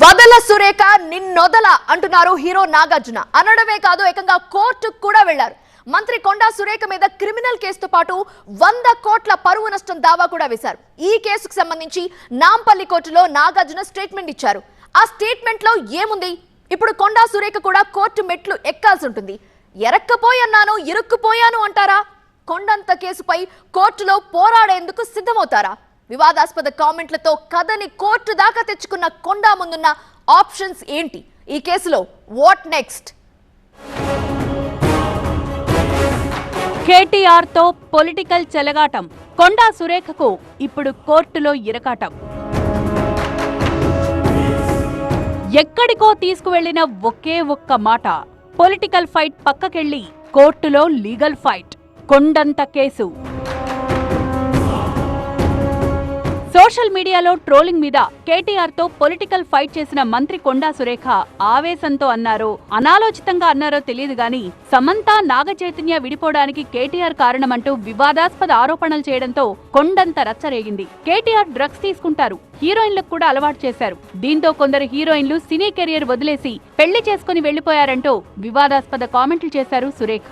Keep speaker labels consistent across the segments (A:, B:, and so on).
A: వదల సురేఖ నిన్నొదల అంటున్నారు హీరో నాగార్జున. అనడమే కాదు ఏకంగా కోర్టుకు కూడా వెళ్ళారు మంత్రి కొండా సురేఖ మీద క్రిమినల్ కేసుతో పాటు వంద కోట్ల పరువు నష్టం దావా కూడా వేశారు. ఈ కేసుకు సంబంధించి నాంపల్లి కోర్టులో నాగార్జున స్టేట్మెంట్ ఇచ్చారు. ఆ స్టేట్మెంట్లో ఏముంది? ఇప్పుడు కొండా సురేఖ కూడా కోర్టు మెట్లు ఎక్కాల్సి ఉంటుంది. ఎరక్కపోయన్నాను ఇరుక్కుపోయాను అంటారా? కొండంత కేసుపై కోర్టులో పోరాడేందుకు సిద్ధమవుతారా? వివాదాస్పద కామెంట్లతో కథని కోర్టు దాకా తెచ్చుకున్న కొండా ముందున్న ఆప్షన్స్ ఏంటి? ఈ కేసులో వాట్ నెక్స్ట్?
B: కేటీఆర్తో పొలిటికల్ చెలగాటం. కొండా సురేఖకు ఇప్పుడు కోర్టులో ఇరకాటం. ఎక్కడికో తీసుకువెళ్ళిన ఒకే ఒక్క మాట. పొలిటికల్ ఫైట్ పక్కకెళ్ళి కోర్టులో లీగల్ ఫైట్. కొండంత కేసు. సోషల్ మీడియాలో ట్రోలింగ్ మీద కేటీఆర్తో పొలిటికల్ ఫైట్ చేసిన మంత్రి కొండా సురేఖ ఆవేశంతో అన్నారో. అనాలోచితంగా అన్నారో తెలియదు గాని సమంత నాగ చైతన్య విడిపోవడానికి కేటీఆర్ కారణమంటూ వివాదాస్పద ఆరోపణలు చేయడంతో కొండంత రచ్చరేగింది. కేటీఆర్ డ్రగ్స్ తీసుకుంటారు హీరోయిన్లకు కూడా అలవాటు చేశారు. దీంతో కొందరు హీరోయిన్లు సినీ కెరియర్ వదిలేసి పెళ్ళి చేసుకుని వెళ్ళిపోయారంటూ వివాదాస్పద కామెంట్లు చేశారు సురేఖ.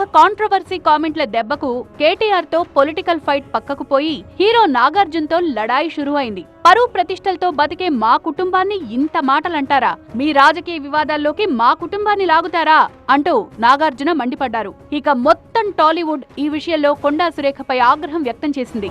B: విశాఖ కాంట్రవర్సీ కామెంట్ల దెబ్బకు కేటీఆర్తో పొలిటికల్ ఫైట్ పక్కకు పోయి హీరో నాగార్జున్తో లడాయి షురు అయింది పరువు ప్రతిష్టలతో బతికే మా కుటుంబాన్ని ఇంత మాటలంటారా? మీ రాజకీయ వివాదాల్లోకి మా కుటుంబాన్ని లాగుతారా? అంటూ నాగార్జున మండిపడ్డారు. ఇక మొత్తం టాలీవుడ్ ఈ విషయంలో కొండా సురేఖపై ఆగ్రహం వ్యక్తం చేసింది.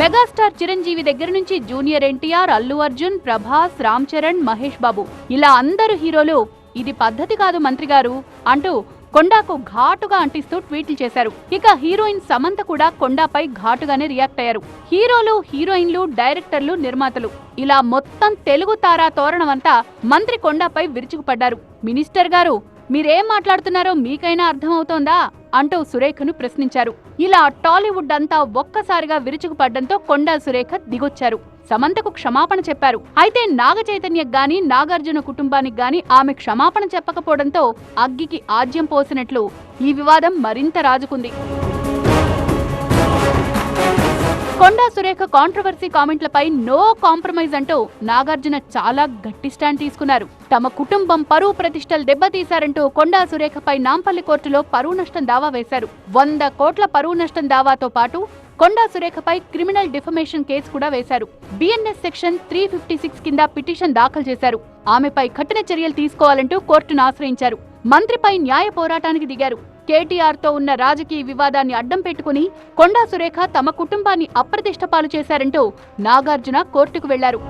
B: మెగాస్టార్ చిరంజీవి దగ్గర నుంచి జూనియర్ ఎన్టీఆర్ అల్లు అర్జున్ ప్రభాస్ రామ్ చరణ్ మహేష్ బాబు ఇలా అందరు హీరోలు ఇది పద్ధతి కాదు మంత్రి గారు అంటూ కొండాకు ఘాటుగా అంటిస్తూ ట్వీట్లు చేశారు. ఇక హీరోయిన్ సమంత కూడా కొండాపై ఘాటుగానే రియాక్ట్ అయ్యారు. హీరోలు హీరోయిన్లు డైరెక్టర్లు నిర్మాతలు. ఇలా మొత్తం తెలుగు తారా తోరణమంతా మంత్రి కొండాపై విరుచుకుపడ్డారు. మినిస్టర్ గారు మీరేం మాట్లాడుతున్నారో మీకైనా అర్థమవుతోందా అంటూ సురేఖను ప్రశ్నించారు. ఇలా టాలీవుడ్ అంతా ఒక్కసారిగా విరుచుకుపడ్డంతో కొండా సురేఖ దిగొచ్చారు. సమంతకు క్షమాపణ చెప్పారు. అయితే నాగ చైతన్యకు గాని నాగార్జున కుటుంబానికి గాని ఆమె క్షమాపణ చెప్పకపోవడంతో అగ్గికి ఆజ్యం పోసినట్లు ఈ వివాదం మరింత రాజుకుంది. కొండా సురేఖ కాంట్రవర్సీ కామెంట్లపై నో కాంప్రమైజ్ అంటూ నాగార్జున చాలా గట్టి స్టాండ్ తీసుకున్నారు. తమ కుటుంబం పరువు ప్రతిష్టలు దెబ్బతీశారంటూ కొండా సురేఖపై నాంపల్లి కోర్టులో పరువు నష్టం దావా వేశారు. వంద కోట్ల పరువు నష్టం దావాతో పాటు కొండా సురేఖపై క్రిమినల్ డిఫమేషన్ కేసు కూడా వేశారు. BNS section three fifty six కింద పిటిషన్ దాఖలు చేశారు. ఆమెపై కఠిన చర్యలు తీసుకోవాలంటూ కోర్టును ఆశ్రయించారు. మంత్రిపై న్యాయ పోరాటానికి దిగారు. కేటీఆర్తో ఉన్న రాజకీయ వివాదాన్ని అడ్డం పెట్టుకుని కొండా సురేఖ తమ కుటుంబాన్ని అప్రతిష్ట పాలు చేశారంటూ నాగార్జున కోర్టుకు వెళ్ళారు.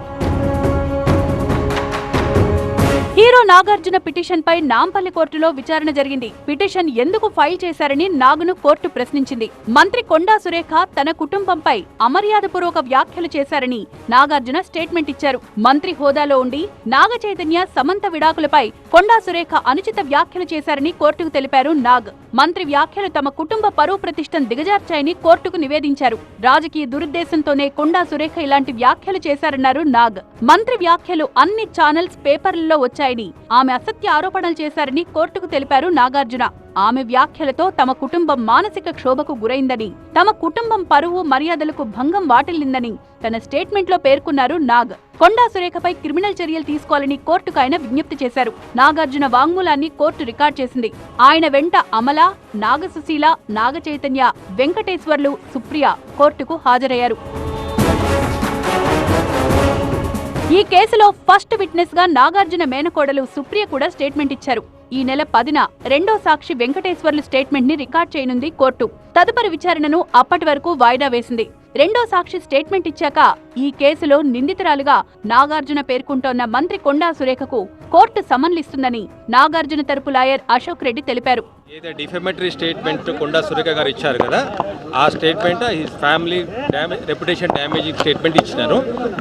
B: హీరో నాగార్జున పిటిషన్ పై నాంపల్లి కోర్టులో విచారణ జరిగింది. పిటిషన్ ఎందుకు ఫైల్ చేశారని నాగును కోర్టు ప్రశ్నించింది. మంత్రి కొండా సురేఖ తన కుటుంబంపై అమర్యాదపూర్వక వ్యాఖ్యలు చేశారని నాగార్జున స్టేట్మెంట్ ఇచ్చారు. మంత్రి హోదాలో ఉండి నాగ చైతన్య సమంత విడాకులపై కొండా సురేఖ అనుచిత వ్యాఖ్యలు చేశారని కోర్టుకు తెలిపారు నాగ్. మంత్రి వ్యాఖ్యలు తమ కుటుంబ పరువు ప్రతిష్టను దిగజార్చాయని కోర్టుకు నివేదించారు. రాజకీయ దురుద్దేశంతోనే కొండా సురేఖ ఇలాంటి వ్యాఖ్యలు చేశారన్నారు నాగ్. మంత్రి వ్యాఖ్యలు అన్ని ఛానల్స్ పేపర్లలో వచ్చాయని ఆమె అసత్య ఆరోపణలు చేశారని కోర్టుకు తెలిపారు నాగార్జున. ఆమె వ్యాఖ్యలతో తమ కుటుంబం మానసిక క్షోభకు గురైందని తమ కుటుంబం పరువు మర్యాదలకు భంగం వాటిల్లిందని తన స్టేట్మెంట్లో పేర్కొన్నారు నాగ్. కొండా సురేఖపై క్రిమినల్ చర్యలు తీసుకోవాలని కోర్టుకు ఆయన విజ్ఞప్తి చేశారు. నాగార్జున వాంగ్మూలాన్ని కోర్టు రికార్డ్ చేసింది. ఆయన వెంట అమల నాగసుశీల నాగచైతన్య వెంకటేశ్వర్లు సుప్రియ కోర్టుకు హాజరయ్యారు. ఈ కేసులో ఫస్ట్ విట్నెస్గా నాగార్జున మేనకోడలు సుప్రియ కూడా స్టేట్మెంట్ ఇచ్చారు. ఈ నెల పదిన రెండో సాక్షి వెంకటేశ్వర్లు స్టేట్మెంట్ని రికార్డ్ చేయనుంది కోర్టు. తదుపరి విచారణను అప్పటి వరకు వాయిదా వేసింది. రెండో సాక్షి స్టేట్మెంట్ ఇచ్చాక ఈ కేసులో నిందితురాలుగా నాగార్జున పేర్కొంటోన్న మంత్రి కొండా సురేఖకు కోర్టు సమన్లిస్తుందని నాగార్జున తరపు లాయర్ అశోక్ రెడ్డి తెలిపారు.
C: ఏదైతే డిఫెమటరీ స్టేట్మెంట్ కొండా సురేఖ గారు ఇచ్చారు కదా ఆ స్టేట్మెంట్ ఈ family damage reputation damaging statement ఇచ్చినారు.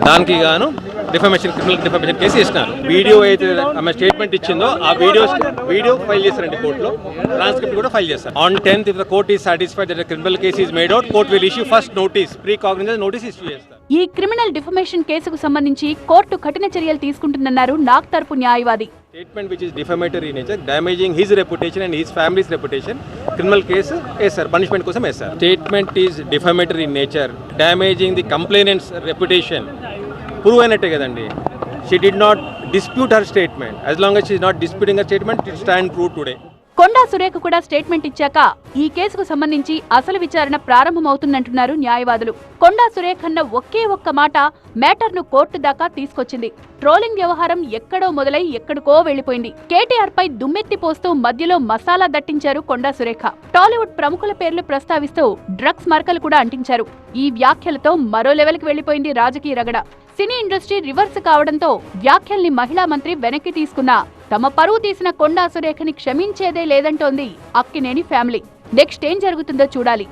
C: దానికి గాను డిఫమేషన్ క్రిమినల్ డిఫెమేషన్ కేసు ఇస్తున్నారు వీడియో అయితే ఆమె స్టేట్మెంట్ ఇచ్చిందో ఆ వీడియో వీడియో ఫైల్ చేశారండి కోర్టులో. ట్రాన్స్క్రిప్ట్ కూడా ఫైల్ చేస్తారు on tenth if the court is satisfied that criminal case is made out court will issue first notice pre cognizance notice issue చేస్తారు.
B: ఈ క్రిమినల్ డిఫమేషన్ కేసుకు సంబంధించి కోర్టు కఠిన చర్యలు తీసుకుంటుందన్నారు నాగ్ తరపు న్యాయవాది.
C: Statement which is defamatory nature damaging his reputation and his family's reputation criminal case వేస్తారు punishment కోసం వేస్తారు statement is defamatory nature damaging the complainant's reputation prove అయినట్టే కదండి. She did not dispute her statement as long as she not disputing her statement it stand prove today
B: Konda Surekha కూడా statement ఇచ్చాక ఈ కేసుకు సంబంధించి అసలు విచారణ ప్రారంభమవుతుందంటున్నారు న్యాయవాదులు. కొండా సురేఖ అన్న ఒకే ఒక్క మాట మ్యాటర్ను కోర్టు దాకా తీసుకొచ్చింది. ట్రోలింగ్ వ్యవహారం ఎక్కడో మొదలై ఎక్కడికో వెళ్ళిపోయింది కేటీఆర్ పై దుమ్మెత్తి పోస్తూ మధ్యలో మసాలా దట్టించారు కొండా సురేఖ. టాలీవుడ్ ప్రముఖుల పేర్లు ప్రస్తావిస్తూ డ్రగ్స్ మరకలు కూడా అంటించారు. ఈ వ్యాఖ్యలతో మరో లెవెల్కి వెళ్ళిపోయింది రాజకీయ రగడ. సినీ ఇండస్ట్రీ రివర్స్ కావడంతో వ్యాఖ్యల్ని మహిళా మంత్రి వెనక్కి తీసుకున్నా తమ పరువు తీసిన కొండా సురేఖని క్షమించేదే లేదంటోంది అక్కినేని ఫ్యామిలీ. నెక్స్ట్ ఏం జరుగుతుందో చూడాలి.